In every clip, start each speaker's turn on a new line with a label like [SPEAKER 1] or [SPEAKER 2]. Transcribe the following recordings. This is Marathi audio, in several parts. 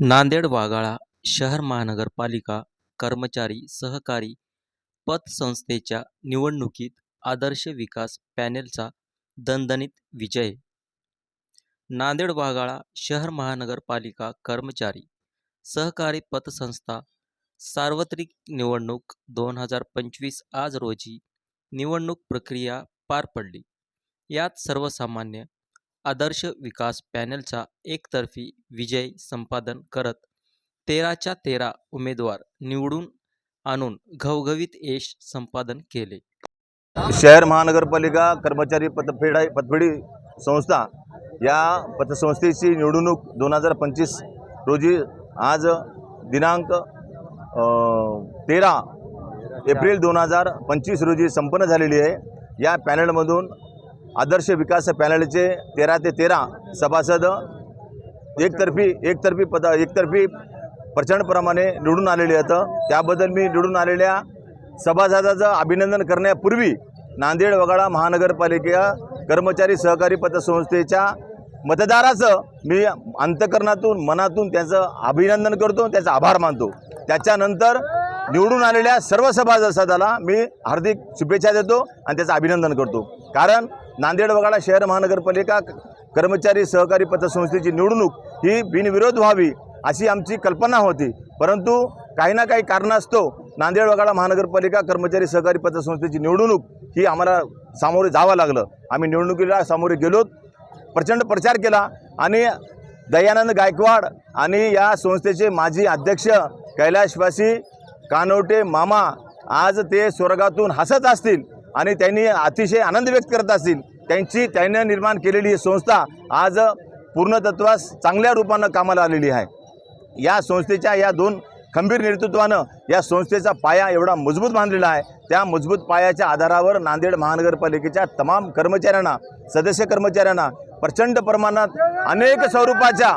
[SPEAKER 1] नांदेड वाघाळा शहर महानगरपालिका कर्मचारी सहकारी पतसंस्थेच्या निवडणुकीत आदर्श विकास पॅनेलचा दणदणीत विजय. नांदेड वाघाळा शहर महानगरपालिका कर्मचारी सहकारी पतसंस्था सार्वत्रिक निवडणूक दोन हजार पंचवीस आज रोजी निवडणूक प्रक्रिया पार पडली. यात सर्वसामान्य आदर्श विकास पॅनलचा एकतर्फी विजय संपादन करत तेराच्या तेरा उमेदवार निवडून आणून घवघवीत यश संपादन केले.
[SPEAKER 2] शहर महानगरपालिका कर्मचारी पतफेडा पतफेडी संस्था या पतसंस्थेची निवडणूक दोन हजार पंचवीस रोजी आज दिनांक तेरा एप्रिल दोन हजार पंचवीस रोजी संपन्न झालेली आहे. या पॅनलमधून आदर्श विकास पॅनलचे तेरा ते तेरा सभासद एकतर्फी एकतर्फी पद एकतर्फी प्रचंडप्रमाणे निवडून आलेले आहेत त्याबद्दल मी निवडून आलेल्या सभासदाचं अभिनंदन करण्यापूर्वी नांदेड वगाळा महानगरपालिका कर्मचारी सहकारी पतसंस्थेच्या मतदाराचं मी अंतकरणातून मनातून त्याचं अभिनंदन करतो त्याचा आभार मानतो. त्याच्यानंतर निवडून आलेल्या सर्व सभासदाला मी हार्दिक शुभेच्छा देतो आणि त्याचं अभिनंदन करतो. कारण नांदेड वगाडा शहर महानगरपालिका कर्मचारी सहकारी पतसंस्थेची निवडणूक ही बिनविरोध व्हावी अशी आमची कल्पना होती. परंतु काही ना काही कारणास्तव नांदेड वगाडा महानगरपालिका कर्मचारी सहकारी पतसंस्थेची निवडणूक ही आम्हाला सामोरे जावं लागलं. आम्ही निवडणुकीला सामोरे गेलो. प्रचंड प्रचार केला आणि दयानंद गायकवाड आणि या संस्थेचे माजी अध्यक्ष कैलाशवासी कानवटे मामा आज ते स्वर्गातून हसत असतील. आणि त्यांनी अतिशय आनंद व्यक्त करत असतील. त्यांची त्यांनी निर्माण केलेली ही संस्था आज पूर्णतत्वास चांगल्या रूपानं कामाला आलेली आहे. या संस्थेच्या या दोन खंबीर नेतृत्वानं या संस्थेचा पाया एवढा मजबूत बांधलेला आहे. त्या मजबूत पायाच्या आधारावर नांदेड महानगरपालिकेच्या तमाम कर्मचाऱ्यांना सदस्य कर्मचाऱ्यांना प्रचंड प्रमाणात अनेक स्वरूपाच्या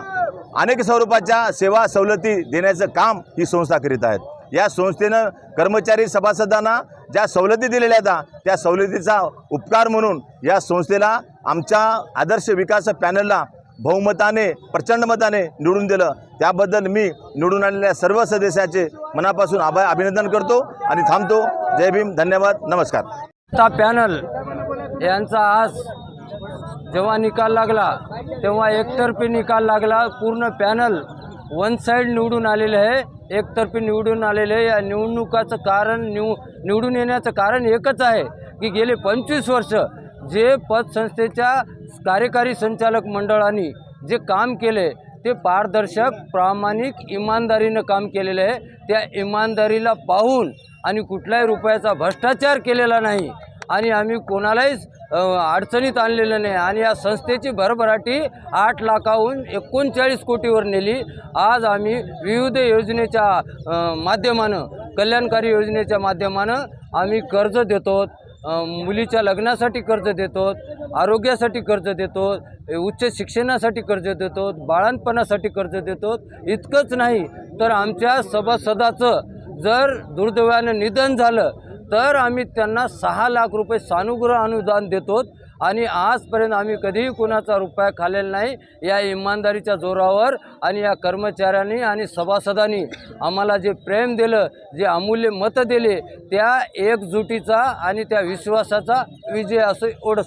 [SPEAKER 2] अनेक स्वरूपाच्या सेवा सवलती देण्याचं काम ही संस्था करीत आहेत. या संस्थेनं कर्मचारी सभासदांना ज्या सवलती दिलेल्या होत्या त्या सवलतीचा उपकार म्हणून या संस्थेला आमच्या आदर्श विकास पॅनलला बहुमताने प्रचंड मताने निवडून दिलं. त्याबद्दल मी निवडून आलेल्या सर्व सदस्याचे मनापासून आभा अभिनंदन करतो आणि थांबतो. जय भीम धन्यवाद नमस्कार.
[SPEAKER 3] ता पॅनल यांचा आज जेव्हा निकाल लागला तेव्हा एकतर्फी निकाल लागला. पूर्ण पॅनल वन साईड निवडून आलेले आहे. एकतर्फी निवडून आलेले आहे. या निवडणुकाचं कारण निव निवडून येण्याचं कारण एकच आहे की गेले पंचवीस वर्ष जे पतसंस्थेच्या कार्यकारी संचालक मंडळांनी जे काम केले ते पारदर्शक प्रामाणिक इमानदारीनं काम केलेलं आहे त्या इमानदारीला पाहून आणि कुठल्याही रुपयाचा भ्रष्टाचार केलेला नाही आणि आम्ही कोणालाहीच अडचणीत आणलेलं नाही. आणि या संस्थेची भरभराटी आठ लाखाहून एकोणचाळीस कोटीवर नेली. आज आम्ही विविध योजनेच्या माध्यमानं कल्याणकारी योजनेच्या माध्यमानं आम्ही कर्ज देतो. मुलीच्या लग्नासाठी कर्ज देतो. आरोग्यासाठी कर्ज देतो. उच्च शिक्षणासाठी कर्ज देतो. बाळांपणासाठी कर्ज देतो. इतकंच नाही तर आमच्या सभासदाचं जर दुर्दैवानं निधन झालं तर आम्ही त्यांना सहा लाख रुपये सानुग्रह अनुदान देतो आणि आजपर्यंत आम्ही कधीही कुणाचा रुपया खालेला नाही. या इमानदारीच्या जोरावर आणि या कर्मचाऱ्यांनी आणि सभासदांनी आम्हाला जे प्रेम दिलं जे अमूल्य मतं दिले त्या एकजुटीचा आणि त्या विश्वासाचा विजय असं ओढ